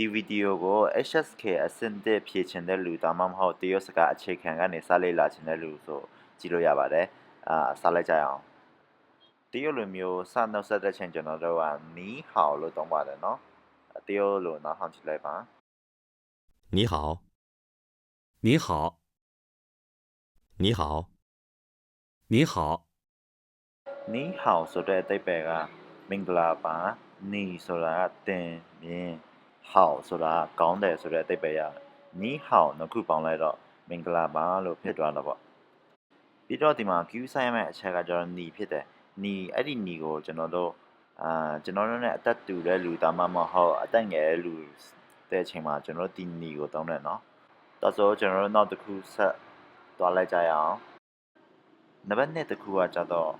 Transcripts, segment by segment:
ဒီဗီဒီယိုကို HSK အဆင့်တစ်ဖြည့်ချင်တဲ့လူဒါမှမဟုတ်တရုတ်စကားအခြေခံကနေစလေ့လာချင်တဲ့လူဆိုကြည့်လို့ရပါတယ်အာစလိုက်ကြရအောင်တရုတ်လူမျိုးစနှုတ်ဆက်တဲ့ချိန်ကျွန်တော်တို့ကနီးဟောက်လို့သုံးပါတယ်နော်တရုတ်လူနောက်ဟောင်းကြည့်လိုက်ပါ 你好，你好，你好，你好， နီးဟောက်ဆိုတဲ့အတိတ်ပဲကမင်္ဂလာပါနီဆိုတာကတင်မြင် ဟောက်ဆိုတာကကောင်းတယ်ဆိုတဲ့အတိတ်ပဲရနီးဟောက်နှစ်ခုပေါင်းလိုက်တော့မင်္ဂလာပါလို့ဖြစ်သွားတော့ပေါ့ပြီးတော့ဒီမှာ queue ဆိုင်ရမယ့်အချက်ကကျတော့နီဖြစ်တယ်နီအဲ့ဒီနီကိုကျွန်တော်တို့အာကျွန်တော်တို့ ਨੇ အသက်တူတဲ့လူဒါမှမဟုတ်အသက်ငယ်တဲ့လူတဲ့အချိန်မှာကျွန်တော်တို့ဒီနီကိုတောင်းတယ်နော်တော်ဆိုကျွန်တော်တို့နောက်တစ်ခုဆက်သွားလိုက်ကြရအောင်နံပါတ်1တစ်ခုကကျတော့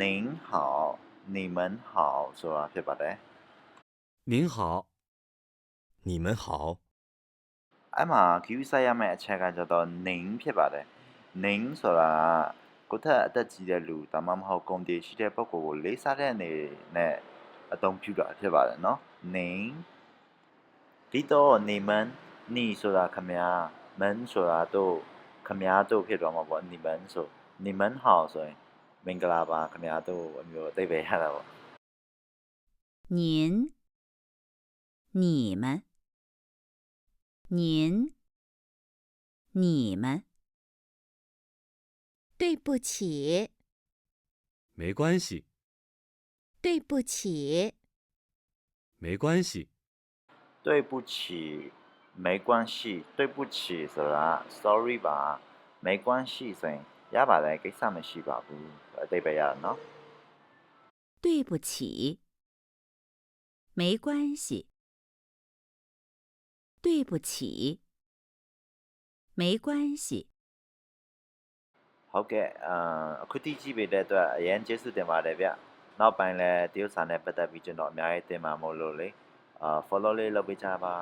您好你们好ဆိုတာဖြစ်ပါတယ် 您好， 你们好， အဲ့မှာ queue ဆိုင်ရမယ့်အချက်ကကျတော့您ဖြစ်ပါတယ်您ဆိုတာကကိုယ့်ထက်အသက်ကြီးတဲ့လူဒါမှမဟုတ်ကုန်တည်ရှိတဲ့ပုဂ္ဂိုလ်ကိုလေးစားတဲ့အနေနဲ့အသုံးပြုတာဖြစ်ပါတယ်နော်您ပြီးတော့你们你ဆိုတာခမညာမန်ဆိုတာတို့ခမညာတို့ဖြစ်သွားမှာပေါ့你们ဆို你们好ဆိုရင်မင်္ဂလာပါခမညာတို့အမျိုးအသိပဲရတာပေါ့ 您、你们、 您、你们。对不起。没关系。对不起。没关系。对不起，没关系。对不起是啦，sorry 吧，没关系噻。哑把来给上面洗吧，不，对不对呢？对不起，没关系。对不起，没关系。 ဟုတ်ကဲ့အာအခုတိကြည့်ပေးတဲ့အတွက်အရင်ကျေးဇူးတင်ပါတယ်ဗျနောက်ပိုင်းလဲတရုတ်စာနဲ့ပတ်သက်ပြီးကျွန်တော်အများကြီးတင်မှာမို့လို့လေအာ follow လေးလုပ်ပေးကြပါ